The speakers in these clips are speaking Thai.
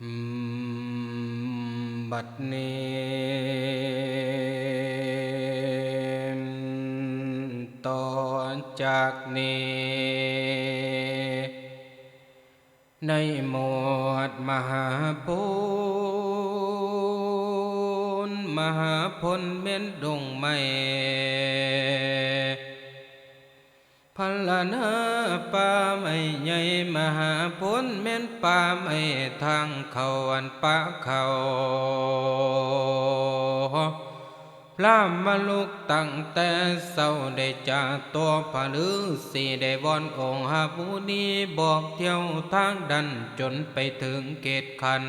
บัดนี้ต่อจากนี้ ในหมวดมหาพุนมหาพลเม็นดงไม่ พันละนาป่าไม่ใหญ่มหาพลเม็นป่าไม่ทางเขาอันป่าเขาพระมลุกตั้งแต่เศร้าได้จากตัวผาลือสีได้วอนองค์หาผู้นี้บอกเที่ยวทางดันจนไปถึงเกตคัน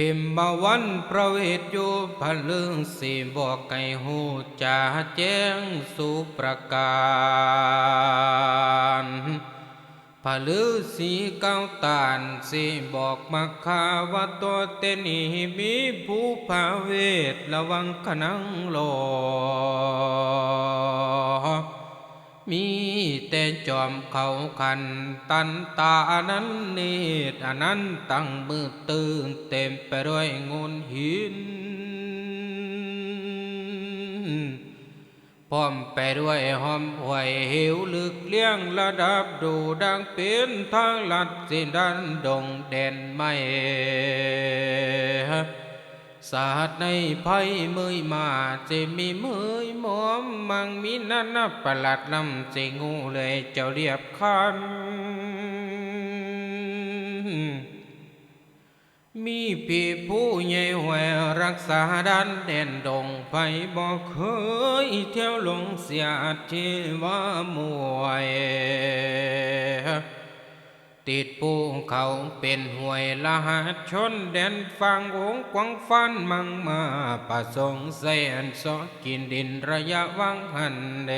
หิมมาวันประเวทอยู่ผาลือสีบอกไก่หูจ่าแจ้งสู่ประการผลือสีเก้าตานสีบอกมาคาว่าตัวเตนีมีผู้พาเวทระวังขนังโล มีแต่จอมเขาคันตันตาอนันเนตรอนันตั้งมือตื่นเต็มไปด้วยงนหิน พร้อมไปด้วยหอมหวยหิวลึกเลี้ยงระดับดูดังเป็นทางลัดสินดันดงเด่นไม่ สาดในภัยมือมาจะมีมือหมอมมังมีนันนะประหลัดลำสิงูเลยเจ้าเรียบคัน มีพี่ผู้ใหญ่แหวรักษาดันแดนดงไฟบอกเคยเที่ยวลงเสียที่ว่ามวย ติดภูเขาเป็นห่วยละหัสชนแดนฟังวงกวางฟันมังมาประสงค์แสนสอกินดินระยะวังหันเด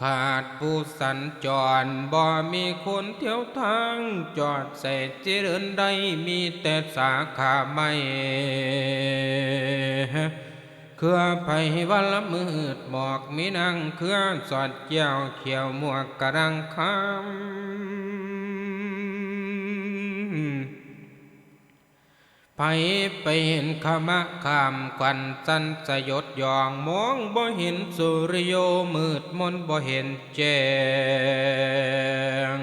ขาดผู้สัญจรบ่มีคนเที่ยวทางจอดใส่เจริญใดมีแต่สาขาไม่ เครือไผ่วันละมืดหมอกมีนังเครือสอดเกี่ยวเขียวหมวกกระดังคำไปไปเห็นขมะขามควันสันสยดยองมองบ่เห็นสุริโยมืดมนบ่เห็นแจ้ง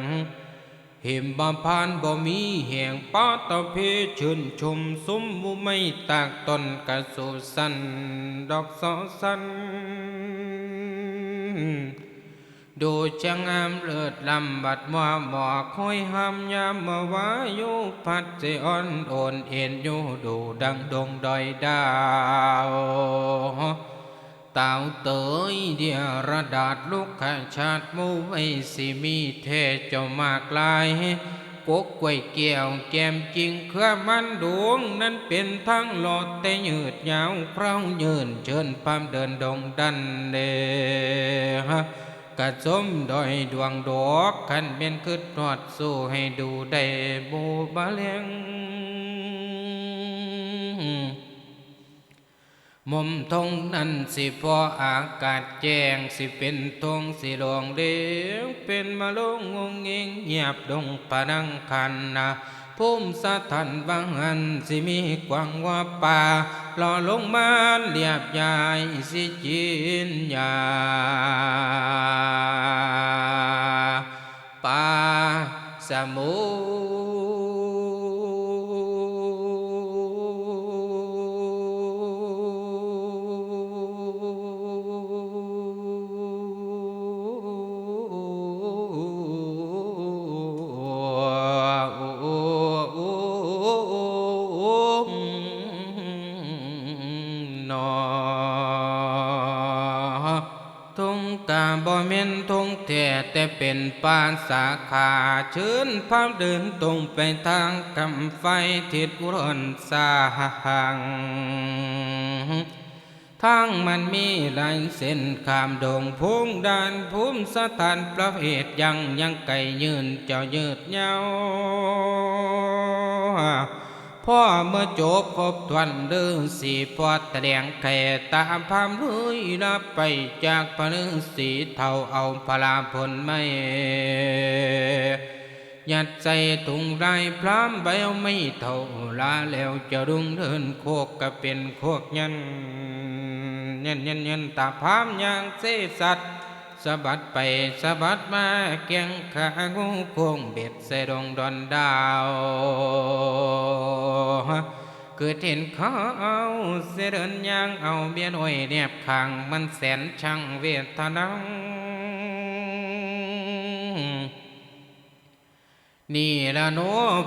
หิมบำพานบ่มีแห่งป้าตะเพชื่นชมสมมุไม่ตากตนกะสุสันดอกสอสัน ดูช่างามเลิศลำบัดมัวหมอกคอยหามยามมาวายุพัดเจอ่อนโอนเอ็นอยู่ดูดังดงดอยดาว เต่าเตยเดียระดาษลูกข้าชาติมูไว้สิมีเทเจ้ามากลายกกกวยเกี่ยวแกมจริงเครือมันดวง นั้นเป็นทั้งหลอดแต่ยืดยาวเพรายืนเชิญพามเดินดงดันเดะกระสมดอยดวงดอกขันเป็นคืดทอดสู้ให้ดูได้โบบาเลง มุมทงนั้นสิพออากาศแจ้งสิเป็นทงสิหลวงเดียวเป็นมาลงงงเงงเงียบดงปะนังคันนาภูมิสถานบางอันสิมีกวางว่าป่าหล่อลงมาเรียบยายสิจินยาป่าสมุ เป็นปานสาขาเชิญพามเดินตรงไปทางกำไฟทิศอุรนสาหังทางมันมีหลายเส้นขามดงพุงดานภูมิสถานประเภทยังยังไก่ยืนเจ้ายืดเยา พ่อเมื่อจบครบทวนเดือสีพอแถลงแข่ตามพามลุยรับไปจากพระฤาษีเท่าเอาพลาผลไม่ยัดใส่ถุงไรพร้อมใบเอาไม่เท่าลาแล้วจะรุ่งเดินโคกก็เป็นโคกยันยันยันยันตาพามยางเสสัตว์ะบัดไปสะบัดมาเกียงขางูโคงเบ็ดใส่ดงดอนดาวเกิดเห็นเขาเอาเสดินยางเอาเบียนอ้อยเนียบขางมันแสนช่างเวทนานี่ละโน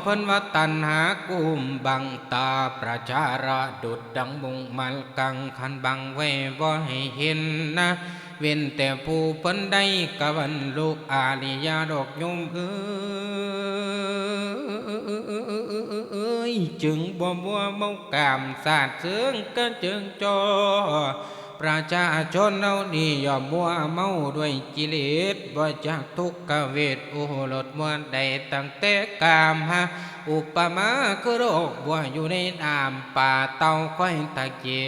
เพิ่นว่าตันหากุมบังตาประชาระดุดดังมุงมัลกังคันบังไว้บ่ให้เห็นนะ เว้นแต่ผู้เพิ่นได้กวันลูกอาลิยาดอกยมเอ้ยจึงบ่มัวเมากามสาดเสืองก็จึงจอประชาชนเอานี่ยอมมัวเมาด้วยกิเลสบ่จากทุกขเวทโอรสมวนใดตั้งแต่กามฮะอุปมาคือโรคบัวอยู่ในน้ำป่าเต่าค่อยตะเกี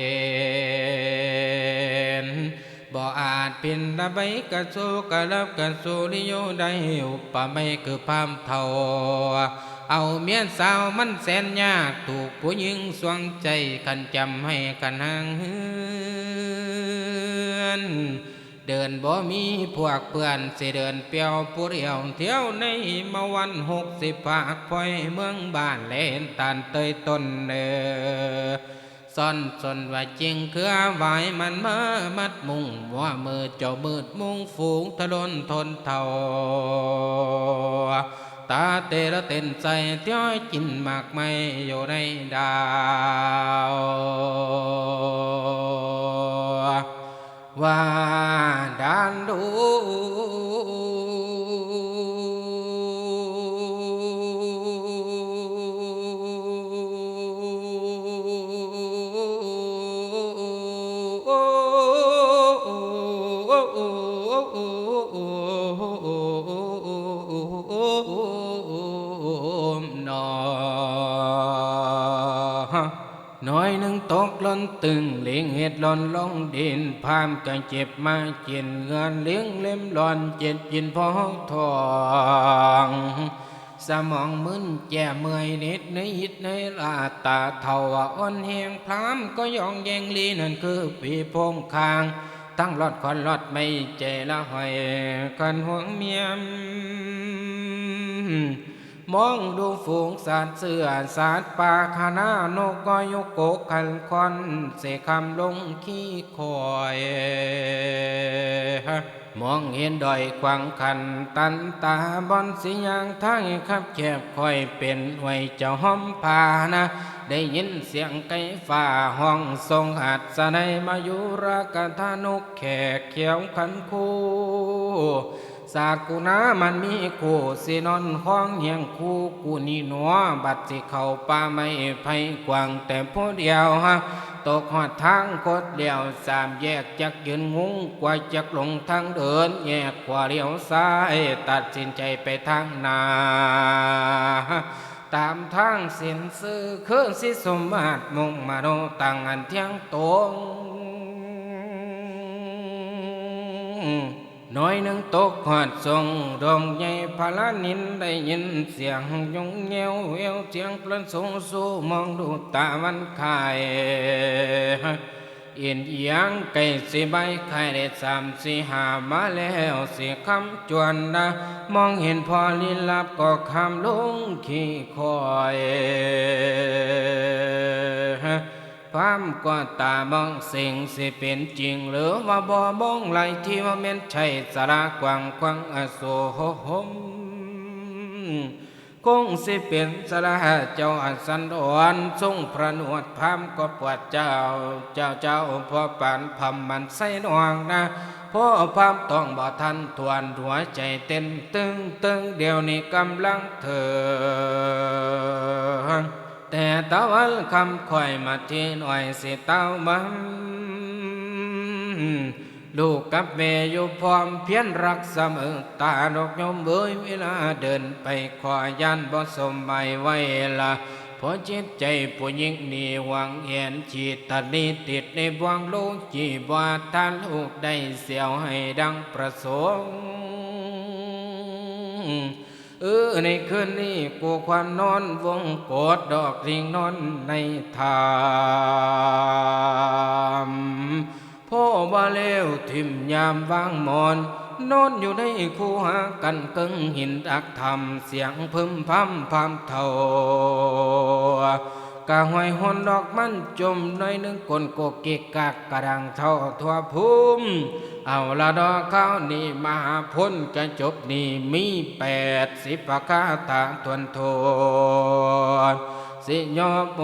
ยน บ่อาจเป็นระใบกระสูกระลับกระสูลิโยได้อุปไม่คือพามเท่าเอาเมียนสาวมันแสนยากถูกผู้หญิงสวงใจกันจำให้กันห่างเฮือนเดินบ่มีพวกเพื่อนสิเดินเปียวผู้เดียวเที่ยวในมาวันหกสิบภาคพอยเมืองบ้านเล่นตานเตยต้นเนอ ซ่อนสนว่าจริงเครือไหวมันมามัดมุงว่ามือเจ้ามืดมุงฝูงทะลนทนเท่าตาเตระเต้นใจเที่ยวกินหมากไม่อยู่ในดาวว่าดานดู ล่นตึงเลี้ยงเห็ดหล่นลงดินพามกันเจ็บมาเจียนเงินเลี้ยงเล่มหล่อนเจ็ดยินพองทองสมองมึนแจ่เมื่อยนิดในหิดในลาตาเทาว่าอ่อนแหงพรามก็ยองแยงลีนั่นคือปีพงคาง ตั้งรอดควันรอดไม่เจละหอยกันห่วงเมียม มองดูฝูงสัตว์เสือสัตว์ป่าคานานกก็ยกโกกขันคอนเสคำลงขี้คอยมองเห็นดอยขวางคันตันตาบอนสิยางทั้งขับแคบคอยเป็นไว้เจ้าห้อมพานะ ได้ยินเสียงไก่ฟ้าห้องทรงหัดสะในมายุรากทานุกแขกเขียวขันคู่ สากุณามันมีคู่สินอนห้องเฮียงคู่กูนี่หนัวบัดสิเข้าป่าไม่ไผกวางแต่ผู้เดียวฮะตกหอดทางโคดเดียวสามแยกจักยืนงุ้งกว่าจักหลงทางเดิน แยกกว่าเลี้ยวซ้ายตัดสินใจไปทางนาตามทางสินซื้อคือสิสมมาตรมุ่งมาโนตังอันเที่ยงตรง น้อยนึงตกหอดทรงดงใหญ่พลานินได้ยินเสียงยงเงียวเอวเสียงพลินสูงสู้มองดูตาวันคายเอียนเอียงไก่สีใบไข่ได้สามสี่หามาแล้วสีคำจวนนะมองเห็นพอลิลับก็คำลงขี้คอย พามก็ตามองสิ่งสิเป็นจริง หรือว่าบ่มองไหลที่ว่าเม่นใช่สาระกวางขวางอโศหมคงสิเป็นสระเจ้าอัสันดอนทรงพระนวดพามก็ปวดเจ้า เจ้าเจ้าพ่อปานพำมันใส่นวงนะพ่อพามต้องบ่ทันทวนหัวใจเต้นตึงตึงเดี๋ยวนี้กำลังเถิง แต่ตะวันคำค่อยมาทีหน่อยสิเต้ามันลูกกับแม่อยู่พร้อมเพียรรักเสมอตาดอกยมเบยเวลาเดินไปขอยันบ่สมใบไว้ละพราะจิตใจผู้หญิงนี่หวังเห็นจิตตนิติดในบวงลูกจีบว่าท่านลูกได้เสียวให้ดังประสงค์ เออในคืนนี้กูควันนอนวงโกดดอกริงนอนในธามพ่อบ่าเลวทิมยามวางมอน นอนอยู่ในคูหากันกึ่งหินอักทำเสียงพึมพำพำเท่ากะหอยหอนดอกมันจมน้อยหนึงกลโกกเกกกากกระดังเท่าทั่วภูมิ เอาละดอกข้าวนี่มหาพ้นกระจบนี่มีแปดสิบปากาตาทวนโทนสิยอม